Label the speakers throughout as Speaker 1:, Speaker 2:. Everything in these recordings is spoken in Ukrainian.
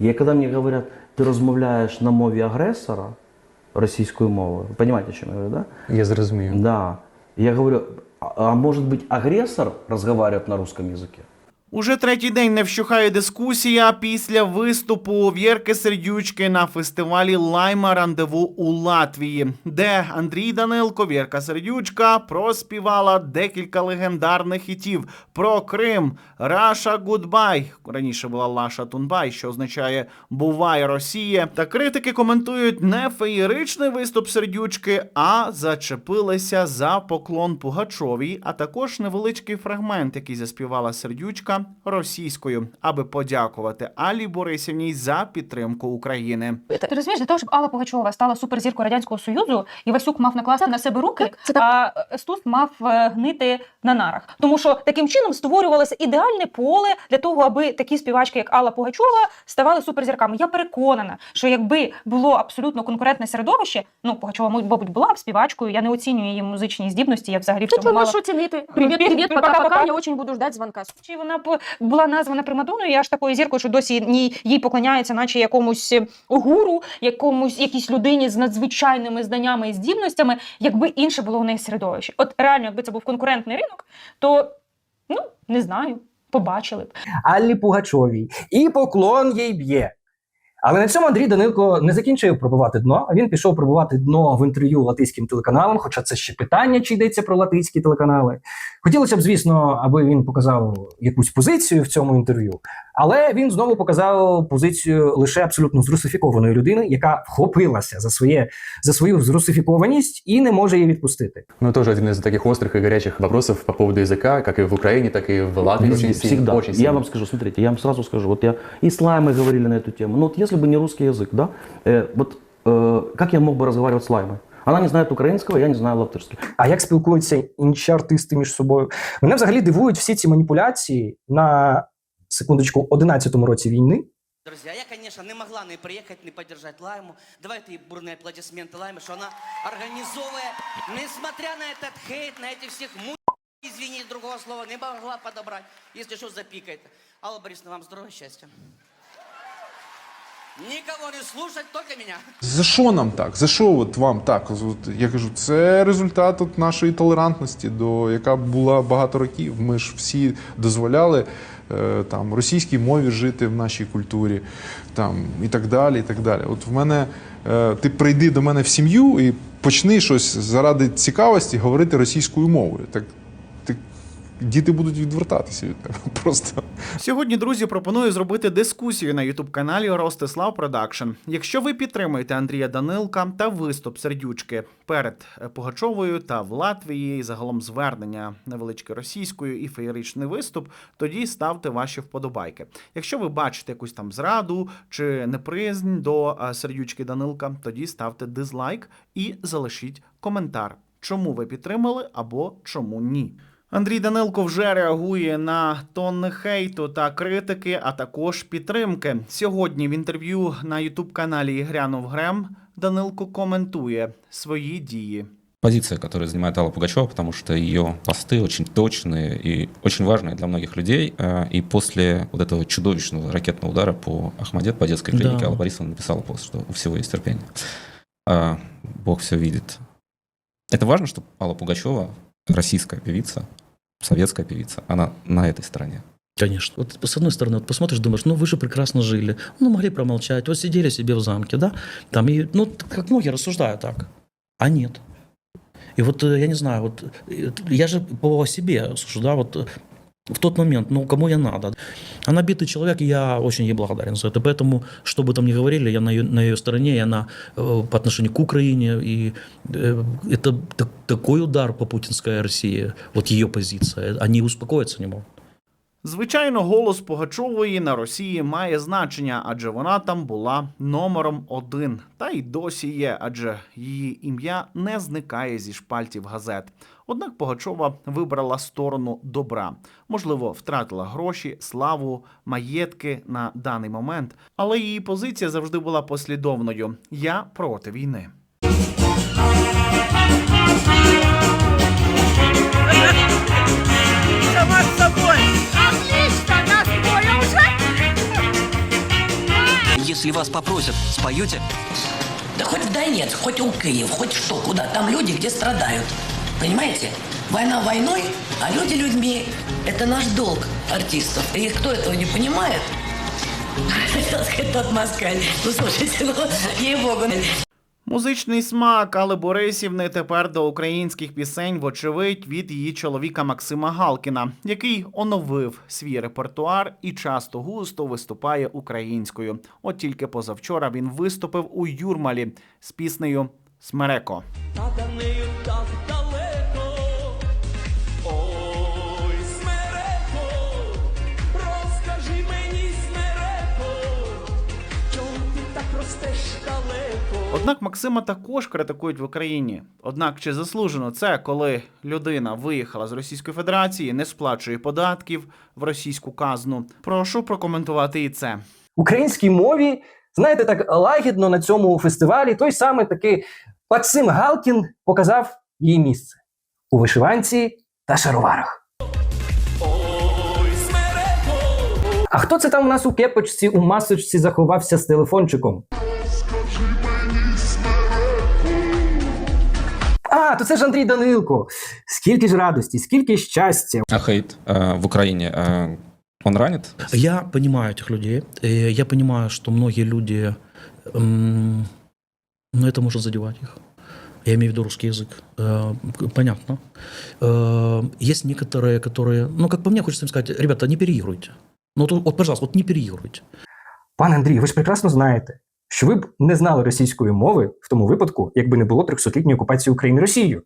Speaker 1: І коли мені говорять, ти розмовляєш на мові агресора російською мовою, понимаете, що я говорю, да?
Speaker 2: Я зрозумів.
Speaker 1: Да. Я говорю, а, а может быть агрессор разговаривает на русском языке?
Speaker 3: Уже третій день не вщухає дискусія після виступу Вєрки Сердючки на фестивалі Лайма Рандеву у Латвії, де Андрій Данилко, Вєрка Сердючка проспівала декілька легендарних хітів про Крим, Раша Гудбай. Раніше була Лаша Тунбай, що означає Бувай Росія. Та критики коментують не феєричний виступ Сердючки, а зачепилися за поклон Пугачовій, а також невеличкий фрагмент, який заспівала Сердючка російською, аби подякувати Алі Борисівній за підтримку України.
Speaker 4: Ти розумієш, для того, щоб Алла Пугачова стала суперзіркою Радянського Союзу, Івасюк мав накласти на себе руки,
Speaker 5: Так,
Speaker 4: а Стус мав е, гнити на нарах. Тому що таким чином створювалося ідеальне поле для того, аби такі співачки, як Алла Пугачова, ставали суперзірками. Я переконана, що якби було абсолютно конкурентне середовище, ну Пугачова, мабуть, була б співачкою. Я не оцінюю її музичні здібності. Я взагалі в цьому
Speaker 5: оценить? Привет,
Speaker 4: Привет,
Speaker 5: привет,
Speaker 4: пока-пока.
Speaker 5: Я очень буду ждать звонка.
Speaker 4: Чи вона б була названа примадоною, я аж такою зіркою, що досі їй поклоняється, наче якомусь е, гуру, якомусь якійсь людині з надзвичайними знаннями і здібностями, якби інше було у неї середовище. От реально, якби це був конкурентний ринок, то ну не знаю, побачили б.
Speaker 6: Аллі Пугачовій. І поклон їй б'є. Але на цьому Андрій Данилко не закінчив пробувати дно, а він пішов пробувати дно в інтерв'ю латиським телеканалам, хоча це ще питання, чи йдеться про латиські телеканали. Хотілося б, звісно, аби він показав якусь позицію в цьому інтерв'ю, але він знову показав позицію лише абсолютно зрусифікованої людини, яка вхопилася за, своє, за свою зрусифікованість і не може її відпустити.
Speaker 2: Ну, тоже один из таких острых и горячих вопросов по поводу языка, как и в Украине, так и в Латвии. Очень сильно,
Speaker 1: Всегда.
Speaker 2: очень
Speaker 1: Я
Speaker 2: сильно.
Speaker 1: вам скажу, смотрите, я вам сразу скажу. Вот я и с Лаймой говорили на эту тему. Ну вот если бы не русский язык, да, э, вот э, как я мог бы разговаривать с Лаймой? Она не знает украинского, я не знаю латышский.
Speaker 6: А як спілкуються інші артисти між собою? Мене взагалі дивують всі ці маніпуляції на секундочку 11-му році війни.
Speaker 7: Друзья, я, конечно, не могла не приехать, не поддержать Лайму. Давайте ей бурные аплодисменты Лайме, что она организовывая, несмотря на этот хейт, на этих всех му... Извини, другого слова не могла подобрать. Если что, запикает. Алла Борисовна, вам здоровья, счастья. Никого не слушать, только меня.
Speaker 8: За що нам так? За що от вам так? От я кажу, це результат от нашої толерантності, до яка була багато років. Ми ж всі дозволяли е, там російській мові жити в нашій культурі, там і так далі. І так далі. От в мене е, ти прийди до мене в сім'ю і почни щось заради цікавості говорити російською мовою. Так діти будуть відвертатися від тебе. Просто.
Speaker 3: Сьогодні, друзі, пропоную зробити дискусію на ютуб каналі Ростислав Продакшн. Якщо ви підтримуєте Андрія Данилка та виступ сердючки перед е, Пугачовою та в Латвії, і загалом звернення невеличке російською і феєричний виступ, тоді ставте ваші вподобайки. Якщо ви бачите якусь там зраду чи неприязнь до е, сердючки Данилка, тоді ставте дизлайк і залишіть коментар, чому ви підтримали або чому ні. Андрій Данилко вже реагує на тонни хейту та критики, а також підтримки. Сьогодні в інтерв'ю на ютуб-каналі Грянув Грем Данилко коментує свої дії.
Speaker 9: позиция, которую занимает Алла Пугачева, потому что ее посты очень точные и очень важные для многих людей. Э, И после вот этого чудовищного ракетного удара по Ахмадет, по детской клинике,
Speaker 1: Да.
Speaker 9: Алла Борисовна написала пост, что у всего есть терпение. А, Бог все видит. Это важно, что Алла Пугачева, российская певица, советская певица, она на этой стороне.
Speaker 10: Конечно. Вот с одной стороны, вот посмотришь, думаешь, ну вы же прекрасно жили, ну могли промолчать, вот сидели себе в замке, да, там и, ну как многие рассуждают так, а нет. И вот э, я не знаю, вот э, я же по себе сужу, да, вот э, в тот момент, ну кому я надо. Она битый человек, и я очень ей благодарен за это. Поэтому, что бы там ни говорили, я на ее, на ее стороне, и она э, по отношению к Украине, и э, это так- такой удар по путинской России, вот ее позиция, они успокоиться не могут.
Speaker 3: Звичайно, голос Пугачової на Росії має значення, адже вона там була номером один. Та й досі є, адже її ім'я не зникає зі шпальтів газет. Однак Пугачова вибрала сторону добра. Можливо, втратила гроші, славу, маєтки на даний момент, але її позиція завжди була послідовною: я проти війни.
Speaker 7: Если вас попросят, споете?
Speaker 5: Да хоть в Донецк, хоть у Киев, хоть что, куда. Там люди, где страдают. Понимаете? Война войной, а люди людьми. Это наш долг артистов. И кто этого не понимает, хотел сказать, тот москаль. Ну, слушайте, ну, ей-богу.
Speaker 3: Музичний смак Али Борисівни тепер до українських пісень, вочевидь, від її чоловіка Максима Галкіна, який оновив свій репертуар і часто густо виступає українською. От тільки позавчора він виступив у Юрмалі з піснею Смереко. Однак Максима також критикують в Україні. Однак чи заслужено це, коли людина виїхала з Російської Федерації, не сплачує податків в російську казну? Прошу прокоментувати і це.
Speaker 6: Українській мові, знаєте, так лагідно на цьому фестивалі той самий таки Максим Галкін показав її місце у вишиванці та шароварах. А хто це там у нас у кепочці, у масочці заховався з телефончиком? А, то це ж Андрій Данилко. Скільки ж радості, скільки щастя.
Speaker 9: А хейт э, в Украине, э, он ранит?
Speaker 10: Я понимаю этих людей. э, Я понимаю, что многие люди, м, ну, это может задевать их. Я имею в виду русский язык. Э, к- Понятно. Э, Есть некоторые, которые, ну, как по мне, хочется им сказать, ребята, не переигрывайте. Ну, вот, вот, пожалуйста, вот не переигрывайте.
Speaker 6: Пане Андрій, ви ж прекрасно знаєте, що ви б не знали російської мови в тому випадку, якби не було 300-літньої окупації України Росією.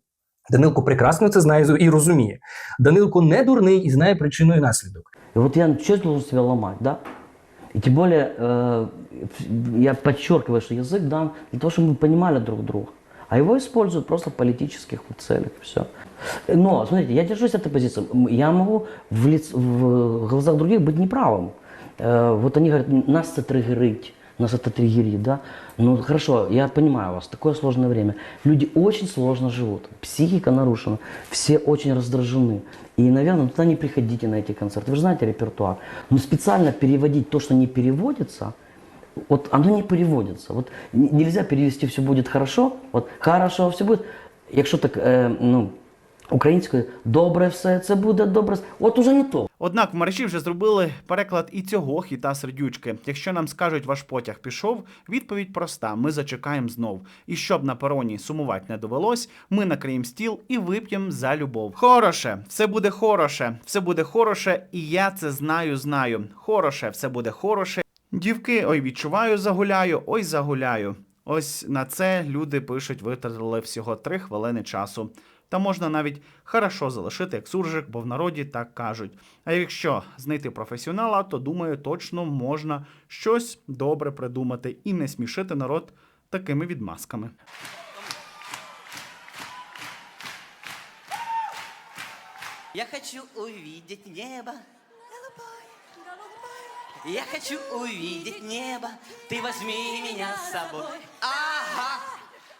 Speaker 6: Данилко прекрасно це знає і розуміє. Данилко не дурний і знає причину і наслідок.
Speaker 1: И вот я что должен себя ломать, да? И тем более, э, в- я подчеркиваю, что язык дан для того, чтобы мы понимали друг друга. А его используют просто в политических вот целях, все. Но, смотрите, я держусь этой позиции. М, Я могу в, лиц- в глазах других быть неправым. Э, вот они говорят, нас это триггерить, нас это триггерит, да? Ну, хорошо, я понимаю вас, такое сложное время. Люди очень сложно живут, психика нарушена, все очень раздражены. И, наверное, туда не приходите на эти концерты. Вы же знаете репертуар. Но специально переводить то, что не переводится, вот оно не переводится. Вот н- нельзя перевести все будет хорошо. Вот хорошо все будет. Якщо так, е, ну, українською, добре все це буде добре. От уже не то.
Speaker 3: Однак в мережі вже зробили переклад і цього хіта сердючки. Якщо нам скажуть, ваш потяг пішов, відповідь проста: ми зачекаємо знов. І щоб на пероні сумувати не довелось, ми накриємо стіл і вип'ємо за любов. Хороше, все буде хороше, все буде хороше, і я це знаю, знаю. Хороше, все буде хороше. Дівки, ой, відчуваю, загуляю, ой, загуляю. Ось на це люди пишуть, витратили всього три хвилини часу. Та можна навіть хорошо залишити як суржик, бо в народі так кажуть. А якщо знайти професіонала, то думаю, точно можна щось добре придумати і не смішити народ такими відмазками.
Speaker 7: Я хочу увидеть небо. Я хочу увидеть небо. Ты возьми меня с собой. Ага.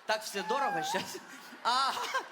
Speaker 7: Так все дорого сейчас. Ага.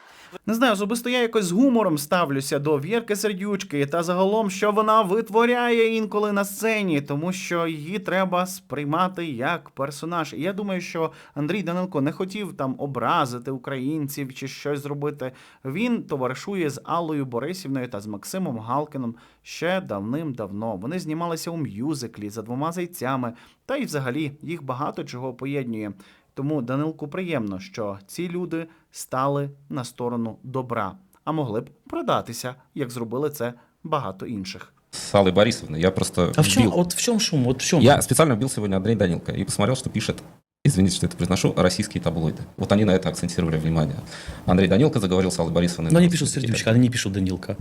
Speaker 3: Не знаю, особисто я якось з гумором ставлюся до Вірки Сердючки та загалом, що вона витворяє інколи на сцені, тому що її треба сприймати як персонаж. І я думаю, що Андрій Данилко не хотів там образити українців чи щось зробити. Він товаришує з Аллою Борисівною та з Максимом Галкіном ще давним-давно. Вони знімалися у мюзиклі за двома зайцями, та й взагалі їх багато чого поєднує. Тому Данилку приємно, що ці люди стали на сторону добра, а могли б продатися, як зробили це багато інших.
Speaker 9: С Аллой Борисовной. Я просто
Speaker 10: А в чем, вот в чем шум? Вот в чем?
Speaker 9: Я специально вбил сегодня Андрей Данилко и посмотрел, что пишет, извините, что это произношу, российские таблоиды. Вот они на это акцентировали внимание. Андрей Данилко заговорил с Аллой Борисовной.
Speaker 10: Но они пишут сердючка, они не пишут Данилка.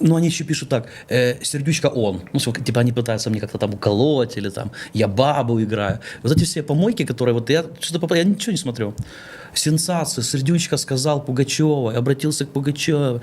Speaker 10: Но они еще пишут так, э, сердючка он. Ну, типа они пытаются мне как-то там уколоть, или там я бабу играю. Вот эти все помойки, которые вот я что-то я ничего не смотрю. Сенсация. Сердючка сказал Пугачева, обратился к Пугачеву.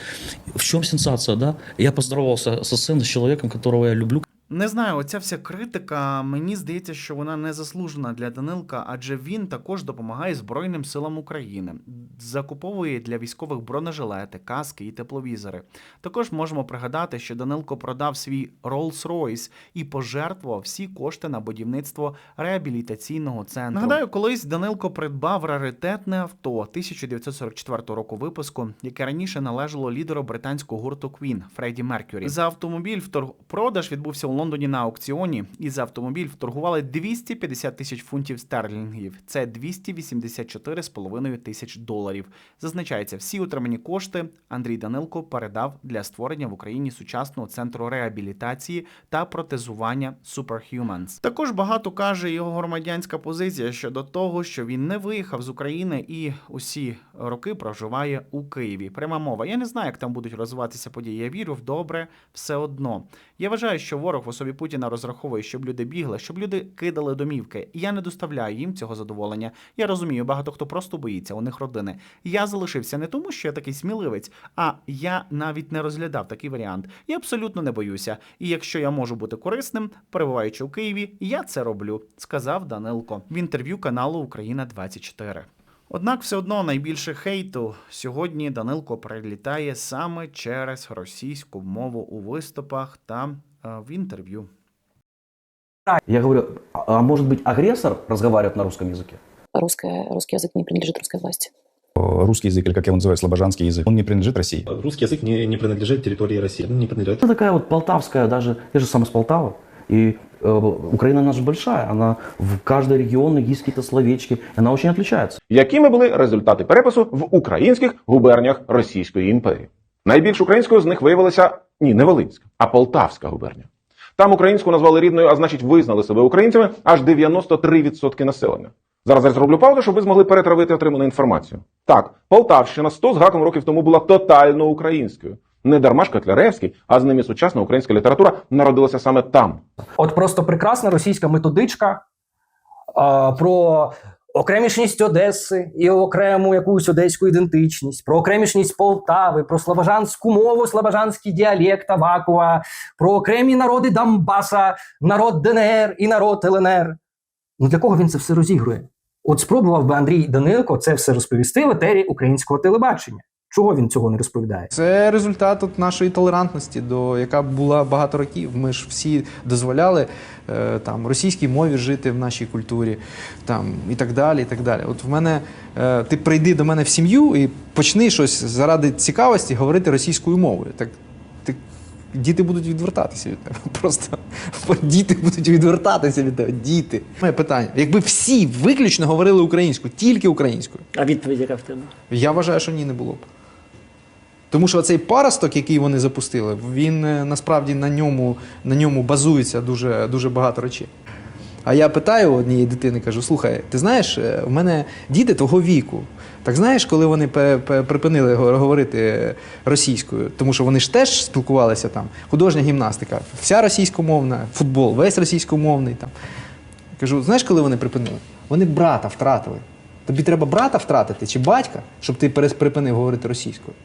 Speaker 10: В чем сенсация, да? Я поздоровался со сцены с человеком, которого я люблю.
Speaker 3: Не знаю, оця вся критика, мені здається, що вона не заслужена для Данилка, адже він також допомагає Збройним силам України, закуповує для військових бронежилети, каски і тепловізори. Також можемо пригадати, що Данилко продав свій Rolls-Royce і пожертвував всі кошти на будівництво реабілітаційного центру. Нагадаю, колись Данилко придбав раритетне авто 1944 року випуску, яке раніше належало лідеру британського гурту Queen Фредді Меркюрі. За автомобіль вторг... продаж відбувся у Лондоні на аукціоні, і за автомобіль вторгували 250 тисяч фунтів стерлінгів. Це 284,5 тисяч доларів. Зазначається, всі отримані кошти Андрій Данилко передав для створення в Україні сучасного центру реабілітації та протезування Superhumans. Також багато каже його громадянська позиція щодо того, що він не виїхав з України і усі роки проживає у Києві. Пряма мова. Я не знаю, як там будуть розвиватися події. Я вірю в добре все одно. Я вважаю, що ворог в особі Путіна розраховує, щоб люди бігли, щоб люди кидали домівки. І я не доставляю їм цього задоволення. Я розумію, багато хто просто боїться, у них родини. Я залишився не тому, що я такий сміливець, а я навіть не розглядав такий варіант. Я абсолютно не боюся. І якщо я можу бути корисним, перебуваючи у Києві, я це роблю, сказав Данилко в інтерв'ю каналу Україна 24 Однак все одно найбільше хейту сьогодні Данилко прилітає саме через російську мову у виступах та в інтерв'ю.
Speaker 1: Я говорю, а, а может быть агрессор разговаривает на русском языке?
Speaker 11: Русская, русский язык не принадлежит русской власти.
Speaker 12: Русский язык, или как я его называю, слобожанский язык, он не принадлежит России.
Speaker 13: Русский язык не, не принадлежит территории России. Не принадлежит.
Speaker 1: Это такая вот полтавская, даже, я же сам из Полтавы, и э, Украина наша большая, она в каждой регионе есть какие-то словечки, и она очень отличается.
Speaker 14: Якими були результати перепису в українських губерніях Російської імперії? Найбільш українською з них виявилася ні, не Волинська, а Полтавська губернія. Там українську назвали рідною, а значить визнали себе українцями аж 93% населення. Зараз я зроблю паузу, щоб ви змогли перетравити отриману інформацію. Так, Полтавщина 100 з гаком років тому була тотально українською. Не дарма ж Котляревський, а з ними сучасна українська література народилася саме там.
Speaker 6: От просто прекрасна російська методичка а, про окремішність Одеси і окрему якусь одеську ідентичність, про окремішність Полтави, про слобожанську мову, слобожанський діалект Авакова, про окремі народи Донбаса, народ ДНР і народ ЛНР. Ну для кого він це все розігрує? От спробував би Андрій Данилко це все розповісти в етері українського телебачення. Чого він цього не розповідає?
Speaker 8: Це результат от нашої толерантності, до яка була багато років. Ми ж всі дозволяли е, там російській мові жити в нашій культурі, там і так далі. І так далі. От в мене е, ти прийди до мене в сім'ю і почни щось заради цікавості говорити російською мовою. Так ти діти будуть відвертатися від тебе. Просто діти будуть відвертатися від тебе. Діти. Моє питання: якби всі виключно говорили українською, тільки українською.
Speaker 15: А відповідь яка в тебе?
Speaker 8: Я вважаю, що ні, не було б. Тому що цей паросток, який вони запустили, він е, насправді на ньому, на ньому базується дуже, дуже багато речей. А я питаю однієї дитини, кажу: слухай, ти знаєш, е, в мене діти твого віку. Так знаєш, коли вони припинили говорити російською, тому що вони ж теж спілкувалися там, художня гімнастика, вся російськомовна, футбол, весь російськомовний там. Кажу, знаєш, коли вони припинили? Вони брата втратили. Тобі треба брата втратити чи батька, щоб ти припинив говорити російською.